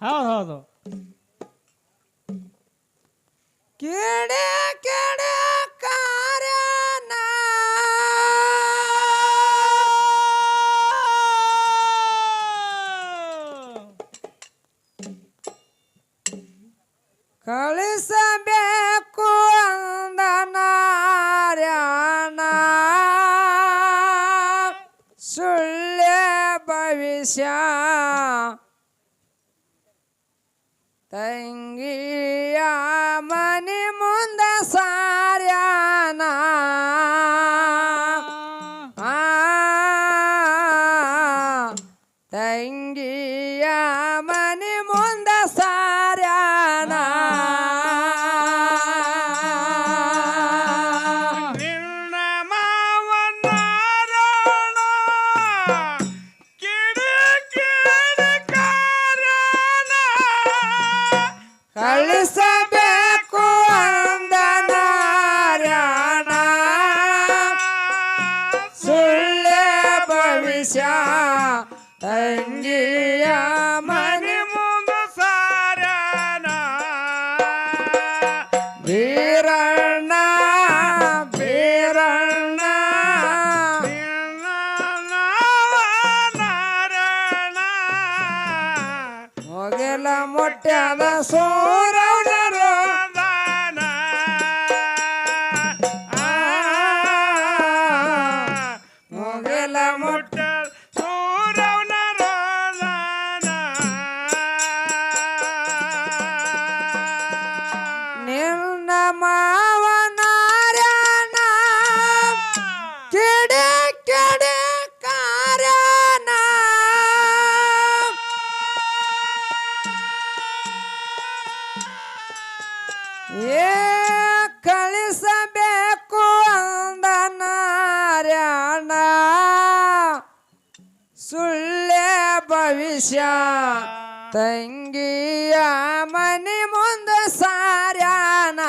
ಹೌದು ಹೌದು. ಕೇಡೆ ಕಿಡೆ ಮನೆ ಮುಂದ ಸಾರ್ಯಾನ ಮೊಗಲ ಮೊಟ್ಟದ ಭವಿಷ್ಯ ತಂಗಿಯ ಮನೆ ಮುಂದೆ ಸಾರ್ಯಾನ.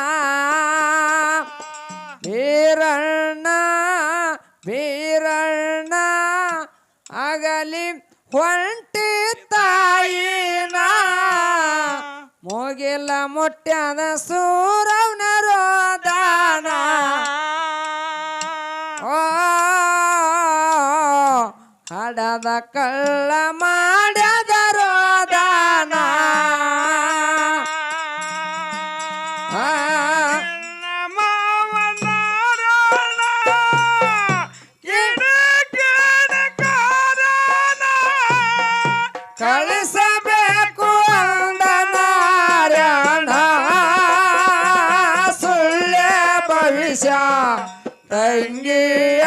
ಬೀರಣ್ಣ ಬೀರಣ್ಣ ಆಗಲಿ ಹೊಂಟಿ ತಾಯಿನ. ಮುಗಿಲ ಮುಟ್ಟ್ಯದ ಸೂರವ್ನ ರೋದಾನ. ಓ, ಹಡದ ಕಳ್ಳ ಮಾಡ್ಯದ ತಂಗಿಯ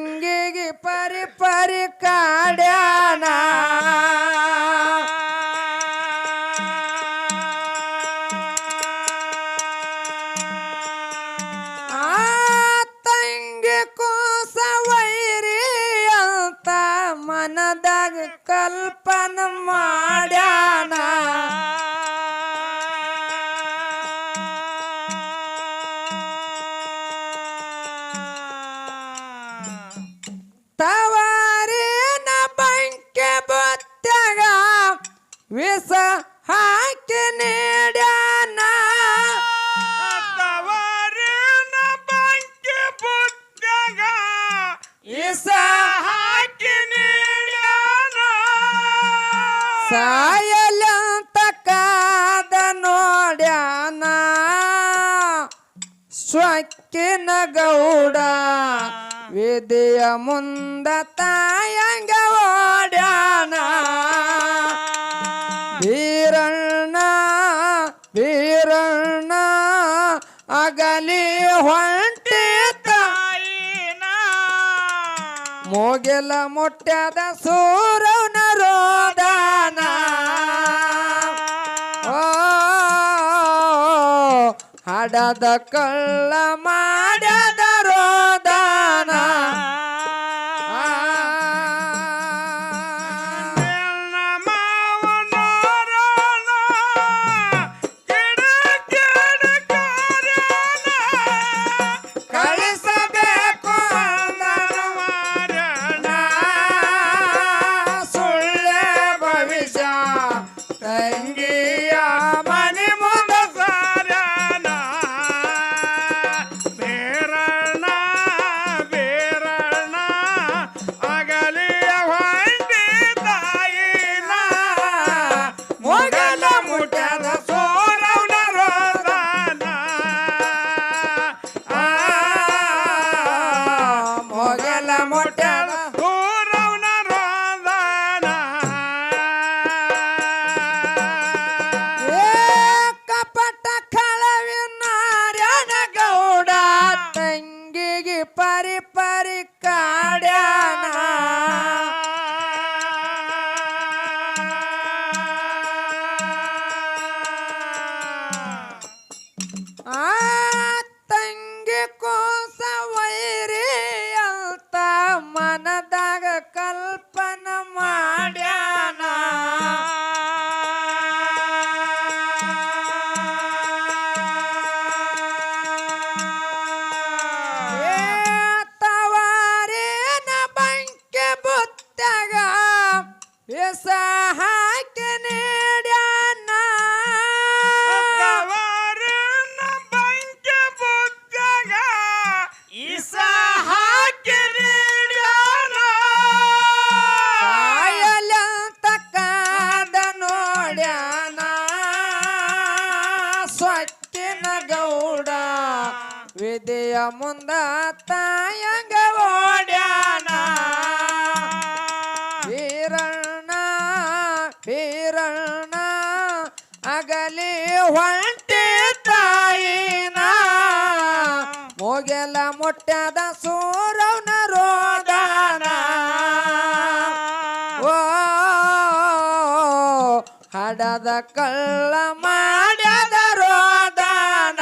ತಂಗಿಗೆ ಪರಿ ಪರಿ ಕಾಡ್ಯಾನ? ಹಾಕಿ ನೀಡ್ಯಾನ. ತವರಿನ ಬಂಕೆ ಬುದ್ಧಗ ವಿಷ ಹಾಕಿ ನೀಡ್ಯಾನ. ಸಾಯಲಂತ ಕಾದ ನೋಡ್ಯಾನ. ಸ್ವಕ್ಕಿನ ಗೌಡ ವಿಧಿಯ ಮುಂದ ತಾಯಂಗ ಮೋಗೆಲ ಮೊಟ್ಟದ ಸೂರವನ ರೋದಾನ. ಓ ಹಡದ ಕಳ್ಳ ಮಾಡದ presença ಹಡದ ಕಳ್ಳ ಮಾಡ್ಯದ ರೋದನ.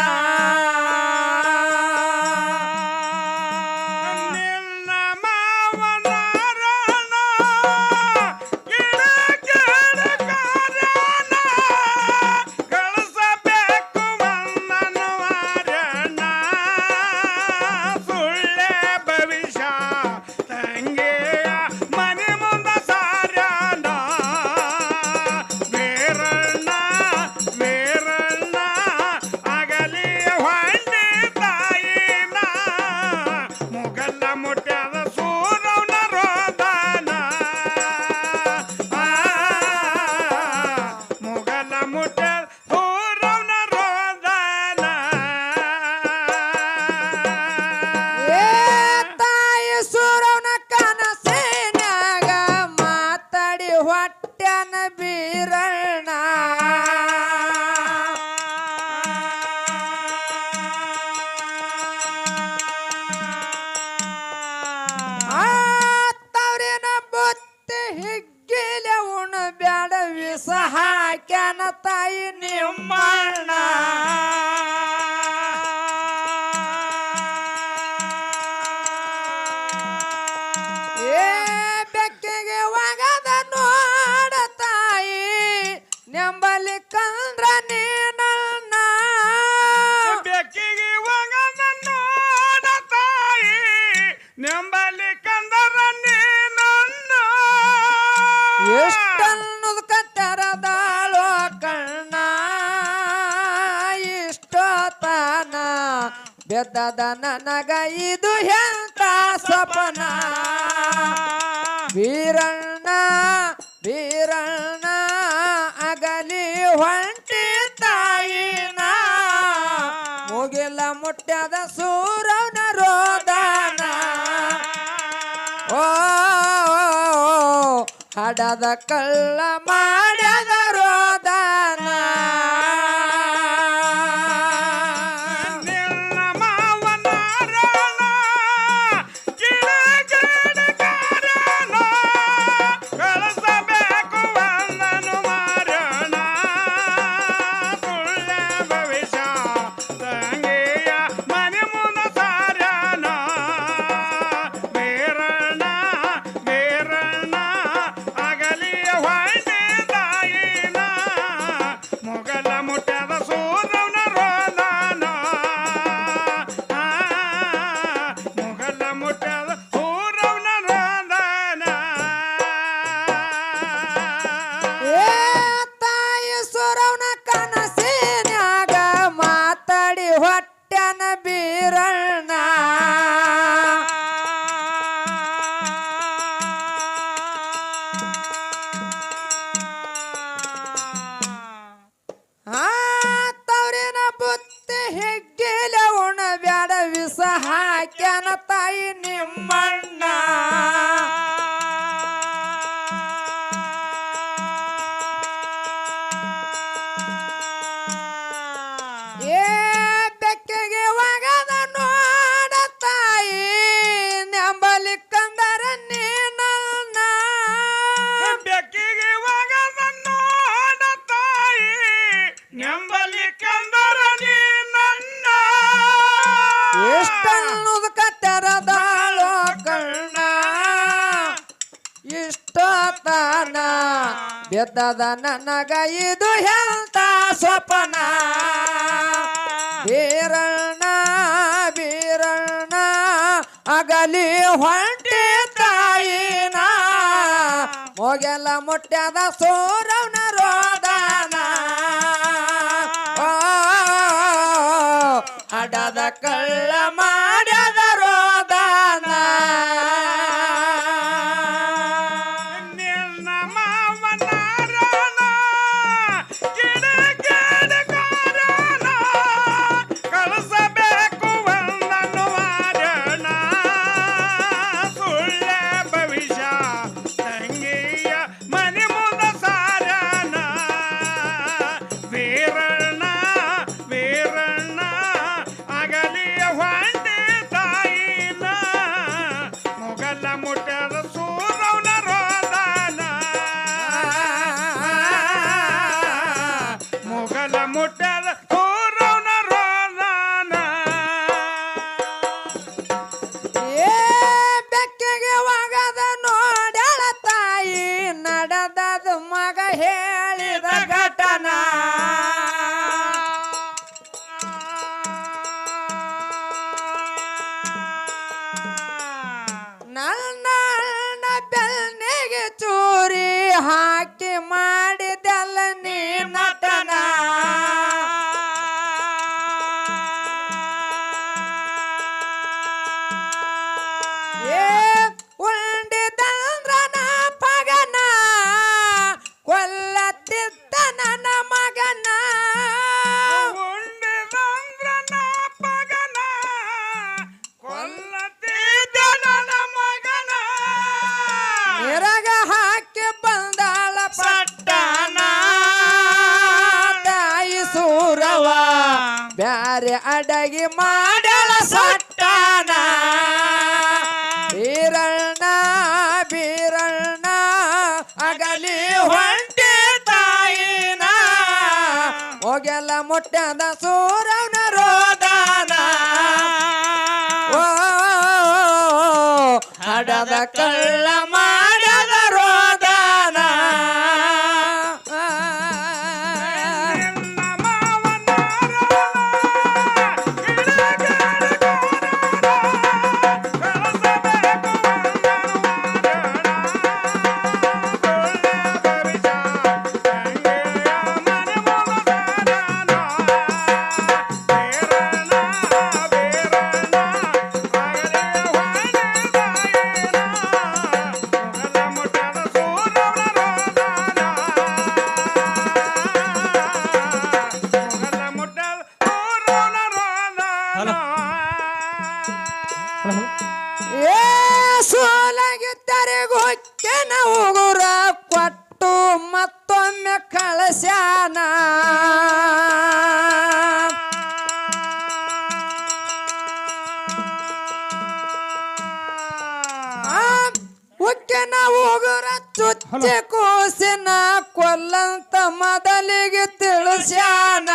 ಆದ ನನಗ ಇದು ಎಂತ ಸ್ವಪನ? ವೀರಣ್ಣ ವೀರಣ್ಣ, ಅಗಲಿ ಹೊಂಟಿ ತಾಯಿನ. ಮುಗಿಲ ಮುಟ್ಟದ ಸೂರವನ ರೋದಾನ. ಓ, ಹಡದ ಕಳ್ಳ ಮಾಡದ ಬಿದ್ದದ ನನಗ ಇದು ಎಂತ ಸ್ವಪ್ನ? ಬೀರಣ್ಣ ಬೀರಣ್ಣ, ಅಗಲಿ ಹೊಂಟಿ ತಾಯಿನ. ಮೊಗೆಲ್ಲ ಮುಟ್ಟ್ಯದ ಸೂರವನ ರೋದನ. ಅಡದ ಕಳ್ಳ ಮಾಡ್ಯದ Yeah. ಬ್ಯಾರೆ ಅಡಗಿ ಮಾಡಲ ಸಟ್ಟನ? ಬೀರಣ್ಣ ಬೀರಣ್ಣ, ಅಗಲಿ ಹೊಂಟೆ ತಾಯಿನ? ಹೋಗೆಲ್ಲ ಮುಟ್ಟದ ಸೂರವನ ರೋದನ? ಓ, ಹಡದ ಕಳ್ಳ ಕೂಸಿನ ಕೊಲ್ಲಂತ ಮೊದಲಿಗೆ ತಿಳಿಸ್ಯಾನ.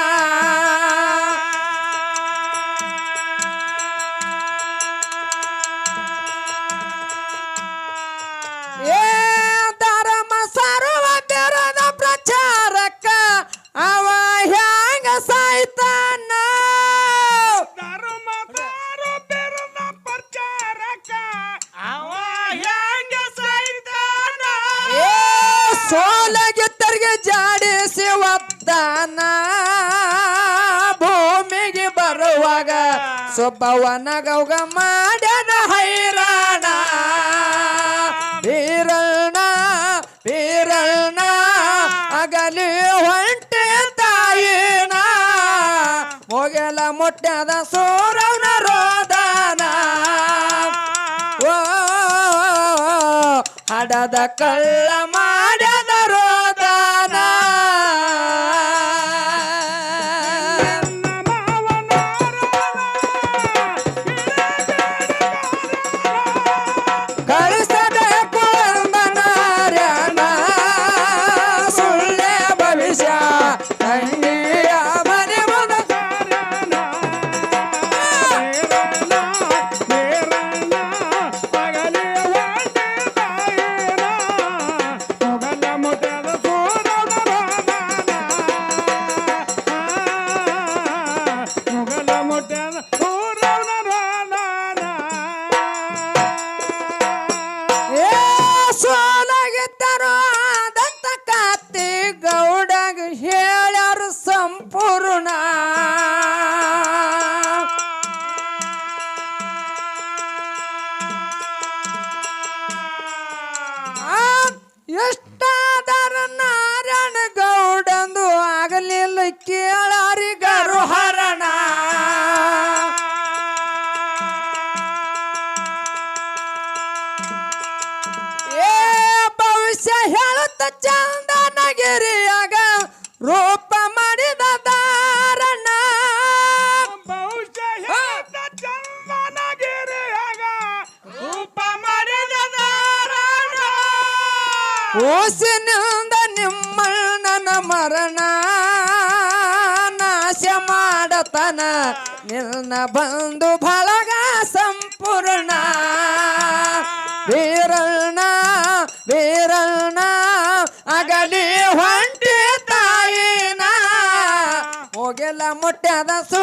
ಸೋಲಗಿದ್ದರಿಗೆ ಜಾಡಿಸಿ ಒದ್ದಾನ ಭೂಮಿಗೆ ಬರುವಾಗ ಸುಬ್ಬವನ ಗೌಗ ಮಾಡ್ಯನ ಹೈರಾಣ. ಬೀರಣ್ಣ ಬೀರಣ್ಣ, ಅಗಲಿ ಹೊಂಟೆ ತಾಯಿನ. ಮೊಗೆಲ ಮುಟ್ಟ್ಯದ ಸೂರವನ ರೋದನ. ಓ, ಹಡದ ಕಳ್ಳ ಬಂದು ಬಂಧು ಬಳಗ ಸಂಪೂರ್ಣ. ವೀರಣ್ಣ ವೀರಣ್ಣ ಅಗಲಿ ಹೊಂಟಿ ತಾಯಿನ. ಹೋಗೆಲ್ಲ ಮೊಟ್ಟೆದ ಸು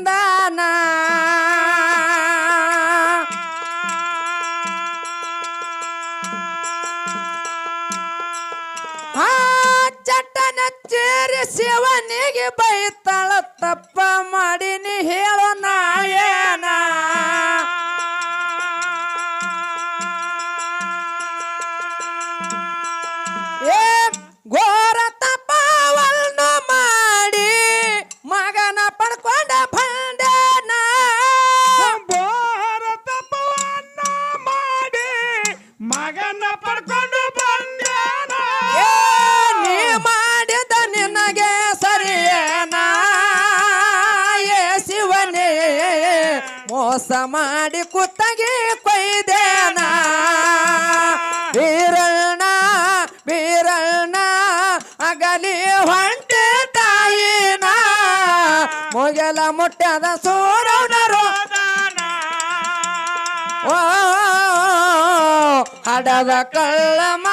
ಬಂದಾನ? ಚಟ್ಟನ ಚೇರಿ ಸೇವನೆಗೆ ಬೈತ ಮೋಸ ಮಾಡಿ ಕುತ್ತಗೆ ಕೊಯ್ದೇನ? ಬೀರಣ್ಣ ಬೀರಣ್ಣ ಅಗಲಿ ಹೊಂಟೆ ತಾಯಿನ. ಮುಗೆಲ ಮುಟ್ಟದ ಸೂರವನರು. ಹಡದ ಕಳ್ಳಮ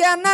ಕೆನ